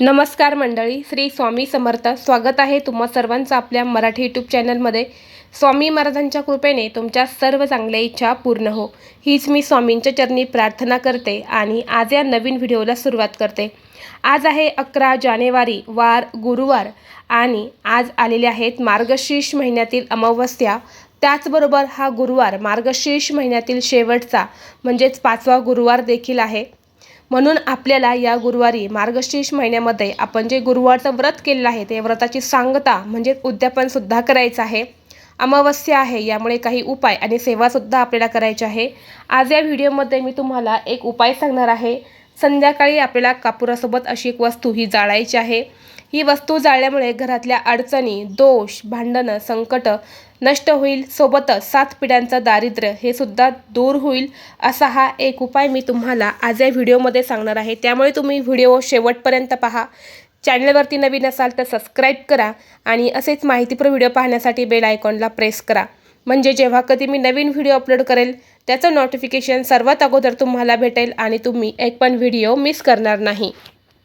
नमस्कार मंडळी श्री स्वामी समर्थ. स्वागत आहे तुम्हा सर्वांचं आपल्या मराठी यूट्यूब चॅनलमध्ये स्वामी महाराजांच्या कृपेने तुमच्या सर्व चांगल्या इच्छा पूर्ण हो. हीच मी स्वामींच्या चरणी प्रार्थना करते आणि आज या नवीन व्हिडिओला सुरुवात करते. आज आहे अकरा जानेवारी वार गुरुवार आणि आज आलेले आहेत मार्गशीर्ष महिन्यातील अमावस्या. त्याचबरोबर हा गुरुवार मार्गशीर्ष महिन्यातील शेवटचा म्हणजेच पाचवा गुरुवार देखील आहे. म्हणून आपल्याला या गुरुवारी मार्गशीर्ष महिन्यामध्ये आपण जे गुरुवारचं व्रत केलेलं आहे ते व्रताची सांगता म्हणजे उद्यापनसुद्धा करायचं आहे. अमावस्या आहे यामुळे काही उपाय आणि सेवासुद्धा आपल्याला करायची आहे. आज या व्हिडिओमध्ये मी तुम्हाला एक उपाय सांगणार आहे. संध्याकाळी आपल्याला कापुरासोबत अशी एक वस्तू ही जाळायची आहे. ही वस्तू जाळल्यामुळे घरातल्या अडचणी दोष भांडणं संकट नष्ट होईल. सोबतच सात पिढ्यांचं दारिद्र्य हे सुद्धा दूर होईल असा हा एक उपाय मी तुम्हाला आज या व्हिडिओमध्ये सांगणार आहे. त्यामुळे तुम्ही व्हिडिओ शेवटपर्यंत पहा. चॅनलवरती नवीन असाल तर सबस्क्राईब करा आणि असेच माहितीपूर्ण व्हिडिओ पाहण्यासाठी बेल आयकॉनला प्रेस करा. म्हणजे जेव्हा कधी मी नवीन व्हिडिओ अपलोड करेल त्याचं नोटिफिकेशन सर्वात अगोदर तुम्हाला भेटेल आणि तुम्ही एक पण व्हिडिओ मिस करणार नाही.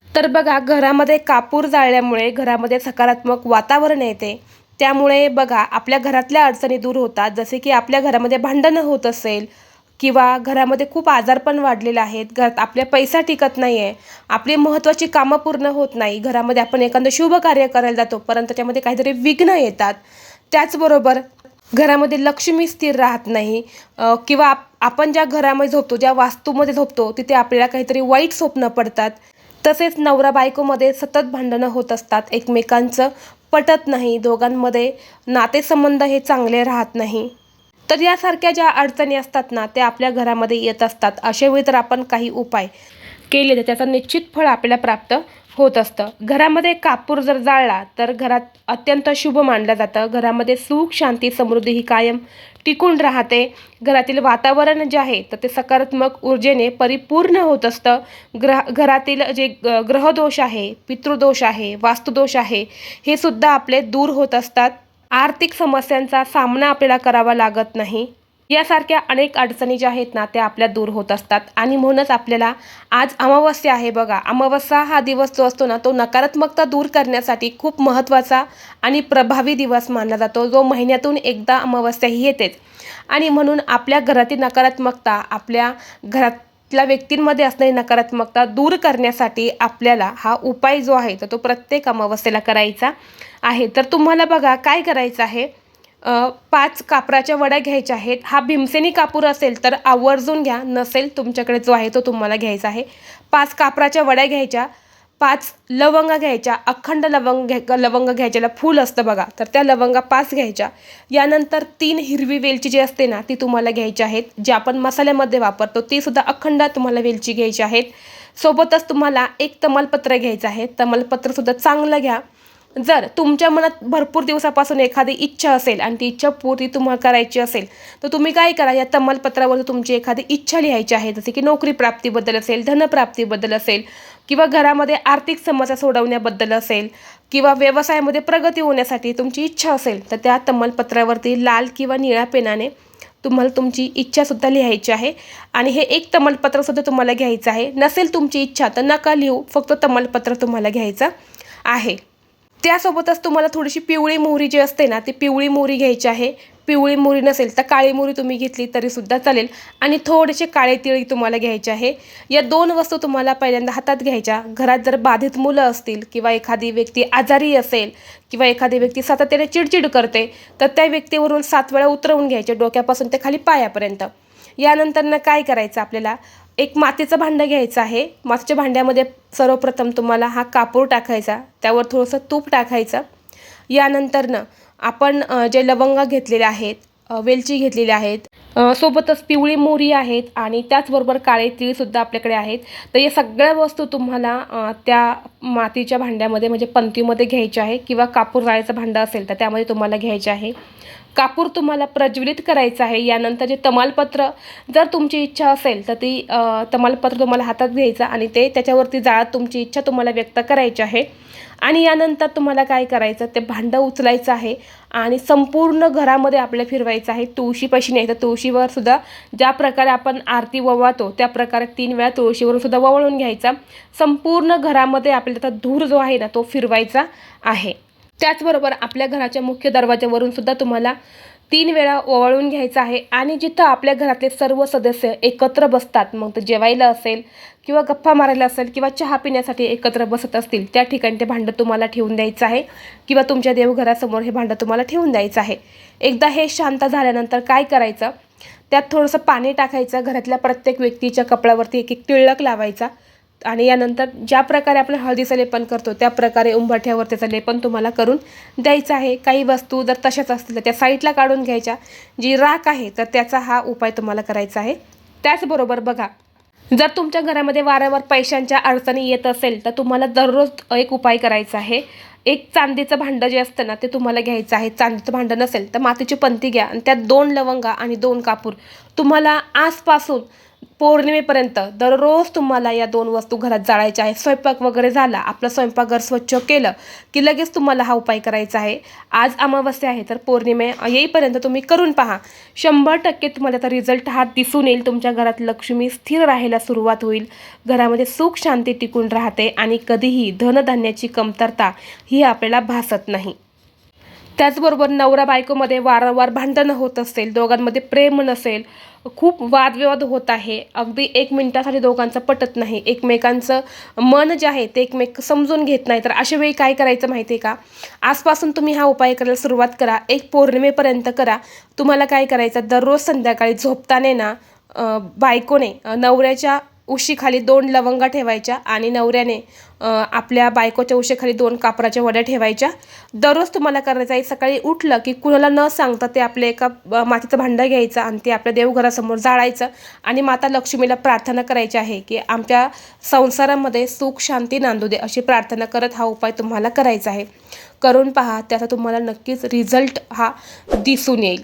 तर बघा घरामध्ये कापूर जाळल्यामुळे घरामध्ये सकारात्मक वातावरण येते. त्यामुळे बघा आपल्या घरातल्या अडचणी दूर होतात. जसे की आपल्या घरामध्ये भांडणं होत असेल किंवा घरामध्ये खूप आजारपण वाढलेले आहेत. घरात आपल्या पैसा टिकत नाही आहे आपली महत्त्वाची कामं पूर्ण होत नाही. घरामध्ये आपण एखादं शुभ कार्य करायला जातो परंतु त्याच्यामध्ये काहीतरी विघ्न येतात. त्याचबरोबर घरामध्ये लक्ष्मी स्थिर राहत नाही. किंवा आप आपण ज्या घरामध्ये झोपतो ज्या वास्तूमध्ये झोपतो तिथे आपल्याला काहीतरी वाईट स्वप्न पडतात. तसेच नवरा बायकोमध्ये सतत भांडणं होत असतात एकमेकांचं. पटत नाही दोघांमध्ये नातेसंबंध हे चांगले राहत नाही. तर यासारख्या ज्या अडचणी असतात ना त्या आपल्या घरामध्ये येत असतात. अशावेळी तर आपण काही उपाय केले तर त्याचं निश्चित फळ आपल्याला प्राप्त होत असतं. घरामध्ये कापूर जर जाळला तर घरात अत्यंत शुभ मानलं जातं. घरामध्ये सुख शांती समृद्धी ही कायम टिकून राहते. घरातील वातावरण जे आहे तर ते सकारात्मक ऊर्जेने परिपूर्ण होत असतं. ग्रह घरातील जे ग- ग्रहदोष आहे पितृदोष आहे वास्तुदोष आहे हे सुद्धा आपले दूर होत असतात. आर्थिक समस्यांचा सामना आपल्याला करावा लागत नाही. यासारख्या अनेक अडचणी ज्या आहेत ना त्या आपल्या दूर होत असतात. आणि म्हणूनच आपल्याला आज अमावस्या आहे बघा. अमावस्या हा दिवस जो असतो ना तो नकारात्मकता दूर करण्यासाठी खूप महत्त्वाचा आणि प्रभावी दिवस मानला जातो. जो महिन्यातून एकदा अमावस्या ही येतेच. आणि म्हणून आपल्या घरातील नकारात्मकता आपल्या घरातल्या व्यक्तींमध्ये असणारी नकारात्मकता दूर करण्यासाठी आपल्याला हा उपाय जो आहे तर तो प्रत्येक अमावस्येला करायचा आहे. तर तुम्हाला बघा काय करायचं आहे? पाच कापराच्या वड्या घ्यायच्या आहेत. हा भीमसेनी कापूर असेल तर आवर्जून घ्या. नसेल तुमच्याकडे जो आहे तो तुम्हाला घ्यायचा आहे. पाच कापराच्या वड्या घ्यायच्या. पाच लवंगा घ्यायच्या. अखंड लवंग घ्या लवंग घ्यायच्याला फूल असतं बघा. तर त्या लवंगा पाच घ्यायच्या. यानंतर तीन हिरवी वेलची जी असते ना ती तुम्हाला घ्यायची आहेत. जे आपण मसाल्यामध्ये वापरतो ती सुद्धा अखंड तुम्हाला वेलची घ्यायची आहेत. सोबतच तुम्हाला एक तमालपत्र घ्यायचं आहे. तमालपत्रसुद्धा चांगलं घ्या. जर तुमच्या मनात भरपूर दिवसापासून एखादी इच्छा असेल आणि ती इच्छा पूर्ती तुम्हाला करायची असेल तर तुम्ही काय करा या तमालपत्रावर तुमची एखादी इच्छा लिहायची आहे जसे की नोकरी प्राप्तीबद्दल असेल धनप्राप्तीबद्दल असेल किंवा घरामध्ये आर्थिक समस्या सोडवण्याबद्दल असेल किंवा व्यवसायामध्ये प्रगती होण्यासाठी तुमची इच्छा असेल तर त्या तमालपत्रावरती लाल किंवा निळ्या पेनाने तुम्हाला तुमची इच्छासुद्धा लिहायची आहे. आणि हे एक तमालपत्रसुद्धा तुम्हाला घ्यायचं आहे. नसेल तुमची इच्छा तर नका लिहू फक्त तमालपत्र तुम्हाला घ्यायचं आहे. त्यासोबतच तुम्हाला थोडीशी पिवळी मोहरी जी असते ना ती पिवळी मोहरी घ्यायची आहे. पिवळी मोहरी नसेल तर काळी मोहरी तुम्ही घेतली तरीसुद्धा चालेल. आणि थोडेसे काळे तिळी तुम्हाला घ्यायचे आहे. या दोन वस्तू तुम्हाला पहिल्यांदा हातात घ्यायच्या. घरात जर बाधित मुलं असतील किंवा एखादी व्यक्ती आजारी असेल किंवा एखादी व्यक्ती सातत्याने चिडचिड करते तर त्या व्यक्तीवरून सात वेळा उतरवून घ्यायचे डोक्यापासून ते खाली पायापर्यंत. यानंतरनं काय करायचं आपल्याला? एक मातीचं भांडं घ्यायचं आहे. मातीच्या भांड्यामध्ये सर्वप्रथम तुम्हाला हा कापूर टाकायचा. त्यावर थोडंसं तूप टाकायचं. यानंतरनं आपण जे लवंगा घेतलेले आहेत वेलची घेतलेली आहेत सोबतच पिवळी मोरी आहेत आणि त्याचबरोबर काळे तिळसुद्धा आपल्याकडे आहेत. तर या सगळ्या वस्तू तुम्हाला त्या मातीच्या भांड्यामध्ये म्हणजे पंतीमध्ये घ्यायच्या आहे किंवा कापूर जाळ्याचं भांडं असेल तर त्यामध्ये तुम्हाला घ्यायचे आहे. कापूर तुम्हाला प्रज्वलित करायचं आहे. यानंतर जे तमालपत्र जर तुमची इच्छा असेल तर ती तमालपत्र तुम्हाला हातात घ्यायचं आणि ते त्याच्यावरती जाळात तुमची इच्छा तुम्हाला व्यक्त करायची आहे. आणि यानंतर तुम्हाला काय करायचं ते भांडं उचलायचं आहे आणि संपूर्ण घरामध्ये आपल्याला फिरवायचं आहे. तुळशीपाशी नाही तर तुळशीवर सुद्धा ज्या प्रकारे आपण आरती ववाळतो त्या प्रकारे तीन वेळा तुळशीवरून सुद्धा घ्यायचा. संपूर्ण घरामध्ये आपल्याला त्याचा धूर जो आहे ना तो फिरवायचा आहे. त्याचबरोबर आपल्या घराच्या मुख्य दरवाज्यावरून सुद्धा तुम्हाला तीन वेळा ओवाळून घ्यायचं आहे. आणि जिथं आपल्या घरातले सर्व सदस्य एकत्र बसतात मग ते जेवायला असेल किंवा गप्पा मारायला असेल किंवा चहा पिण्यासाठी एकत्र बसत असतील त्या ठिकाणी ते भांडं तुम्हाला ठेवून द्यायचं आहे किंवा तुमच्या देवघरासमोर हे भांडं तुम्हाला ठेवून द्यायचं आहे. एकदा हे शांत झाल्यानंतर काय करायचं? त्यात थोडंसं पाणी टाकायचं घरातल्या प्रत्येक व्यक्तीच्या कपड्यावरती एक एक टिळक लावायचा. आणि यानंतर ज्या प्रकारे आपण हळदीचं लेपन करतो त्या प्रकारे उंबरठ्यावर त्याचं लेपन तुम्हाला करून द्यायचं आहे. काही वस्तू जर तशाच असतील तर त्या साईडला काढून घ्यायच्या. जी राख आहे तर त्याचा हा उपाय तुम्हाला करायचा आहे. त्याचबरोबर बघा जर तुमच्या घरामध्ये वारंवार पैशांच्या अडचणी येत असेल तर तुम्हाला दररोज एक उपाय करायचा आहे. एक चांदीचं भांडं जे असतं ना ते तुम्हाला घ्यायचं आहे. चांदीचं भांडं नसेल तर मातीची पंती घ्या आणि त्यात दोन लवंगा आणि दोन कापूर. तुम्हाला आजपासून पौर्णिमेपर्यंत दररोज तुम्हाला या दोन वस्तू घरात जाळायच्या आहे स्वयंपाक वगैरे झाला आपलं स्वयंपाकघर स्वच्छ केलं की लगेच तुम्हाला हा उपाय करायचा आहे. आज अमावस्या आहे तर पौर्णिमे येईपर्यंत तुम्ही करून पहा. शंभर टक्के तुम्हाला त्याचा रिझल्ट हा दिसून येईल. तुमच्या घरात लक्ष्मी स्थिर राहायला सुरुवात होईल. घरामध्ये सुख शांती टिकून राहते आणि कधीही धनधान्याची कमतरता ही आपल्याला भासत नाही. त्याचबरोबर नवरा बायकोमध्ये वारंवार भांडणं होत असेल दोघांमध्ये प्रेम नसेल खूप वादविवाद होत आहे. अगदी एक मिनिटासाठी दोघांचं पटत नाही. एकमेकांचं मन जे आहे ते एकमेक समजून घेत नाही. तर अशा वेळी काय करायचं माहिती आहे का? आजपासून तुम्ही हा उपाय करायला सुरुवात करा. एक पौर्णिमेपर्यंत करा. तुम्हाला काय करायचं? दररोज संध्याकाळी झोपताना ना बायकोने नवऱ्याच्या उशीखाली दोन लवंगा ठेवायच्या आणि नवऱ्याने आपल्या बायकोच्या उशीखाली दोन कापराच्या वड्या ठेवायच्या. दररोज तुम्हाला करायचं आहे सकाळी उठलं की कुणाला न सांगता ते आपल्या एका मातीचं भांडं घ्यायचं आणि ते आपल्या देवघरासमोर जाळायचं आणि माता लक्ष्मीला प्रार्थना करायची आहे की आमच्या संसारामध्ये सुख शांती नांदू दे अशी प्रार्थना करत हा उपाय तुम्हाला करायचा आहे. करून पहा त्याचा तुम्हाला नक्कीच रिझल्ट हा दिसून येईल.